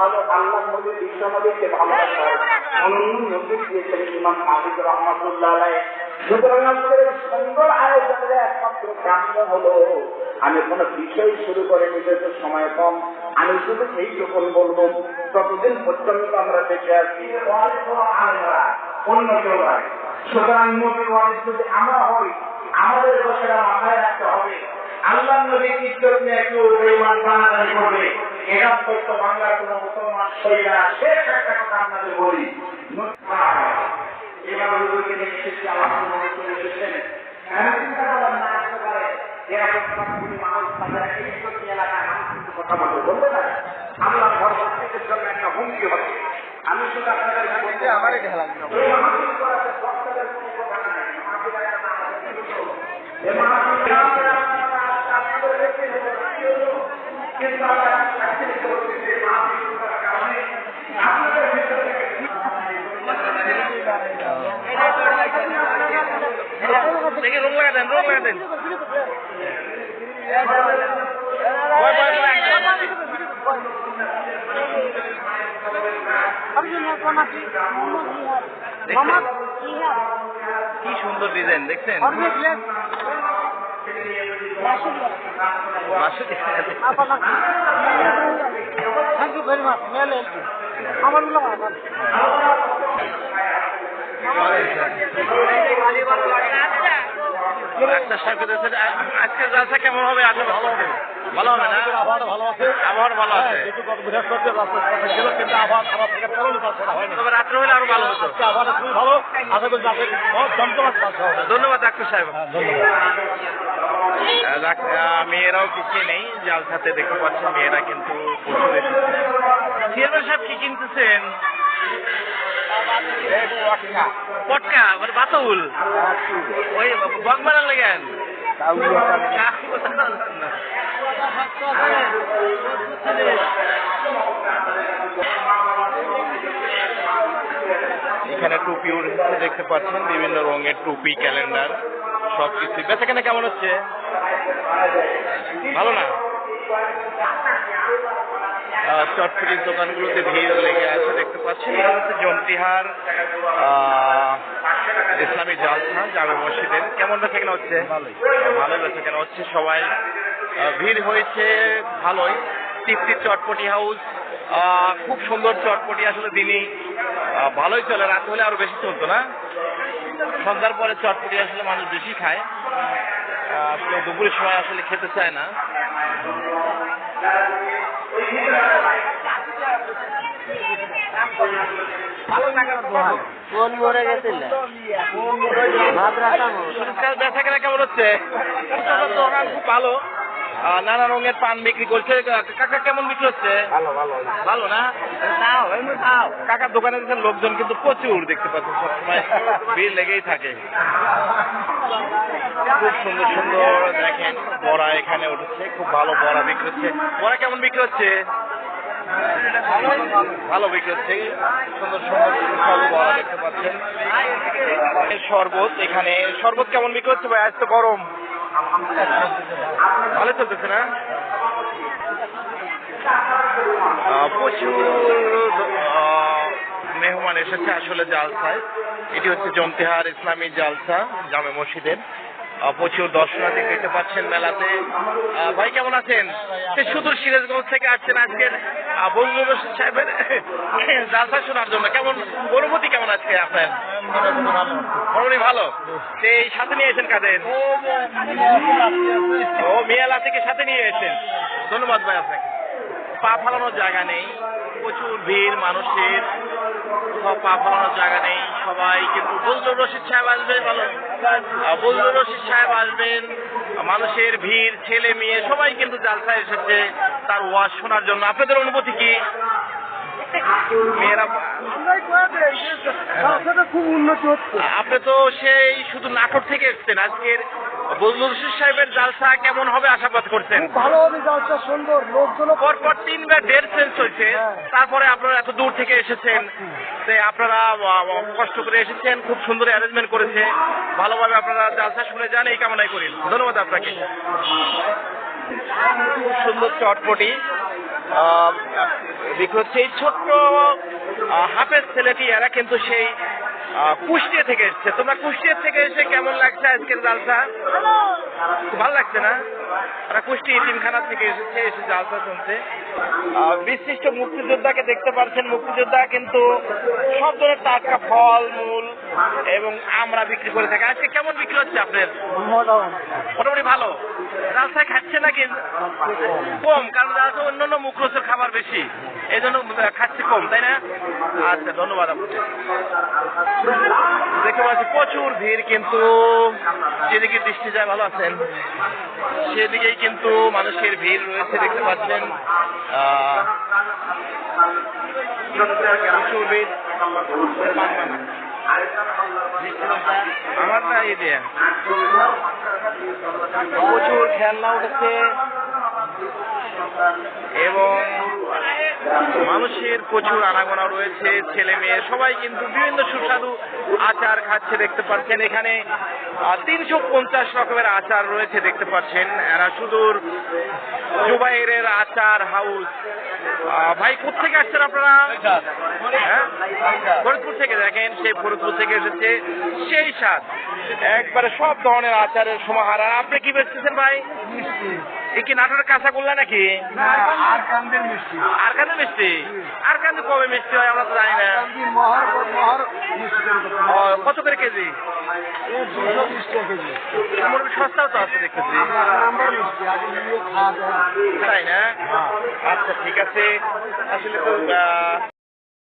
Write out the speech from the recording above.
ভালো আল্লাহ ভালোবাসার নজর দিয়েছেন ইমাম মালিক সুতরাং সুন্দর আয়োজনের একমাত্র কাম্য আমি কোনো বিষয় শুরু করে নিজের সময় কম। আমি শুধু এইটুকুন বলব ততদিন পর্যন্ত আমরা দেখে আসছি অন্য কেউ সুতরাং যদি আমরা হই, আমাদের সেটা মাথায় রাখতে হবে আল্লাহ নবী কি জন্য একটু মুসলমান শরীরা শেষ একটা কথা আপনাদের বলি এবার হুজুরকে নিয়ে এসেছি আমার কোনো এসেছেন এমন চিন্তা করলাম না আসতে পারে এরকম সবগুলি মানুষ তাদের এই প্রতি এলাকায় মানুষ কিন্তু কথা বলতে বলবে না আল্লাহ ধর্মের জন্য একটা হুমকি হচ্ছে আমি শুধু আপনাদের বলতে আমার এটা লাগবে এই মাহফিল করাতে বক্তাদের কোনো কথা নাই মাহফিল একটা নাম আছে। এই মাহফিল আপনাদের দেখতে হবে। কিন্তু আমরা চাকরি করতে যে কারণে আপনাদের ভিতর দেখি রুম লাগা দেন রুম লাগা দেন বয়, বয়, বয়। মোহাম্মদ ইহাব কি সুন্দর ডিজাইন দেখছেন কেমন হবে আজকে ভালো হবে ভালো হবে না আবহাওয়া ভালো আছে আবহাওয়া ভালো আছে কিন্তু তবে রাত্রে হলে আরও ভালো হতো ভালো আশা করি ধন্যবাদ, ডাক্তার সাহেব। ধন্যবাদ। মেয়েরাও পিছিয়ে নেই জালসাতে দেখতে পাচ্ছেন মেয়েরা কিন্তু প্রচুর এসেছে। চেয়ারম্যান সাহেব কি কিনতেছেন? পটকা। মানে বাতাউল। ওই বকমারার লেগেন এখানে টুপি উঠেছে দেখতে পাচ্ছেন বিভিন্ন রঙের টুপি ক্যালেন্ডার। সবকিছু। বেচা কেনা কেমন হচ্ছে? ভালো না? চটপটির দোকানগুলোতে ভিড় লেগে আছে দেখতে পাচ্ছেন। এটা হচ্ছে জমতিহার ইসলামী জালসা জামে মসজিদের। কেমন বেচা কেনা হচ্ছে? ভালো বেচা কেনা হচ্ছে। সবাই ভিড় হয়েছে ভালোই। তৃপ্তির চটপটি হাউস খুব সুন্দর চটপটি আসলে দিনই ভালোই চলে। রাত হলে আরও বেশি চলতো না? সন্ধ্যার পরে চটপটি আসলে মানুষ বেশি খায়। আসলে দুপুরের সময় আসলে খেতে চায় না। কোন মরে গেছিল? বেচা কেনা কেমন হচ্ছে? দোকান খুব ভালো। নানা রঙের পান বিক্রি করছে। কাকা কেমন বিক্রি হচ্ছে? ভালো ভালো। ভালো না? কাকার দোকানে দেখছেন লোকজন কিন্তু প্রচুর দেখতে পাচ্ছেন, সবসময় ভিড় লেগেই থাকে। খুব সুন্দর সুন্দর দেখেন, বড়া এখানে উঠেছে, খুব ভালো বড়া বিক্রি হচ্ছে। বড়া কেমন বিক্রি হচ্ছে? ভালো বিক্রি হচ্ছে। সুন্দর সুন্দর বড়া দেখতে পাচ্ছেন। শরবত এখানে, শরবত কেমন বিক্রি হচ্ছে ভাই? আজ তো গরম। ভালো চলতেছে না? প্রচুর মেহমান এসেছে আসলে জালসায়। এটি হচ্ছে জমতেহার ইসলামী জালসা, জামে মসজিদের। প্রচুর দর্শনার্থী দেখতে পাচ্ছেন মেলাতে। ভাই, কেমন আছেন? সুদূর সিরাজগঞ্জ থেকে আসছেন আজকের বন্ধু সাহেবের জালসা শোনার জন্য। কেমন, অনুভূতি কেমন আছে আপনার? মোটামুটি ভালো? সেই সাথে নিয়ে এসেছেন কাদের? ও মিয়ালা থেকে সাথে নিয়ে এসেছেন। ধন্যবাদ ভাই আপনাকে। পা ফালানোর জায়গা নেই। প্রচুর ভিড় মানুষের কোথাও পা ফালানোর জায়গা নেই। সবাই কিন্তু বলজুর রশিদ সাহেব আসবেন ভালো রশিদ সাহেব আসবেন। মানুষের ভিড় ছেলে মেয়ে সবাই কিন্তু জালসা এসেছে তার ওয়াজ শোনার জন্য। আপনাদের অনুভূতি কি? মেয়েরা খুব উন্নতি আপনি তো সেই শুধু নাটক থেকে এসছেন। আজকের বজলুর রশিদ সাহেবের জালসা কেমন হবে আশাবাদ করছেন? ভালো হবে যাচ্ছে সুন্দর লোকজন পরপর তিনবার চেঞ্জ হয়েছে। তারপরে আপনারা এত দূর থেকে এসেছেন আপনারা কষ্ট করে এসেছেন খুব সুন্দর অ্যারেঞ্জমেন্ট করেছে। ভালোভাবে আপনারা জালসা শুনে যান এই কামনাই করি। ধন্যবাদ আপনাকে। খুব সুন্দর চটপটি। বিক্রি হচ্ছে এই ছোট্ট হাফেজ ছেলেটি এরা কিন্তু সেই কুষ্টিয়া থেকে এসছে। তোমরা কুষ্টিয়া থেকে এসে কেমন লাগছে আজকের জালসা? ভালো। লাগছে না? ওরা কুষ্টি ইতিমখানা থেকে এসেছে এসে জালসা শুনছে। বিশিষ্ট মুক্তিযোদ্ধাকে দেখতে পাচ্ছেন মুক্তিযোদ্ধা কিন্তু সব ধরনের টাটকা ফল মূল এবং আমরা বিক্রি করে থাকি। আজকে কেমন বিক্রি হচ্ছে আপনার মোটামুটি। ভালো। রাস্তায় খাচ্ছে নাকি? কম কারণ রাস্তায় অন্যান্য মুখরোচের খাবার বেশি। এই জন্য খাচ্ছে কম, তাই না? আচ্ছা ধন্যবাদ দেখতে পাচ্ছি প্রচুর ভিড় কিন্তু, যেদিকে দৃষ্টি যায় ভালো আছেন, সেদিকেই কিন্তু মানুষের ভিড় রয়েছে, দেখতে পাচ্ছেন। প্রচুর ভিড়। আমার না এই দিয়ে প্রচুর খেলনা উঠেছে। এবং মানুষের প্রচুর আনাগোনা রয়েছে ছেলে মেয়ে সবাই কিন্তু বিভিন্ন সুস্বাদু আচার খাচ্ছে দেখতে পাচ্ছেন এখানে তিনশো পঞ্চাশ রকমের আচার রয়েছে দেখতে পাচ্ছেন। এরা সুদূর জুবাইরের আচার হাউস। ভাই কোথেকে আসছেন আপনারা? হ্যাঁ? ফরিদপুর থেকে দেখেন সেই ফরিদপুর থেকে এসেছে সেই স্বাদ। একবারে সব ধরনের আচারের সমাহার। আর আপনি কি বেচতেছেন ভাই? এ কি নাটোরের কাঁচাগোল্লা নাকি? আর কান্দের মিষ্টি। আর কান্দে মিষ্টি? আর কান্দে কবে মিষ্টি হয় আমরা তো জানি না। কত করে কেজি? মোটামুটি সস্তাও তো আছে দেখতেছি তাই না? আচ্ছা ঠিক আছে। আসলে তো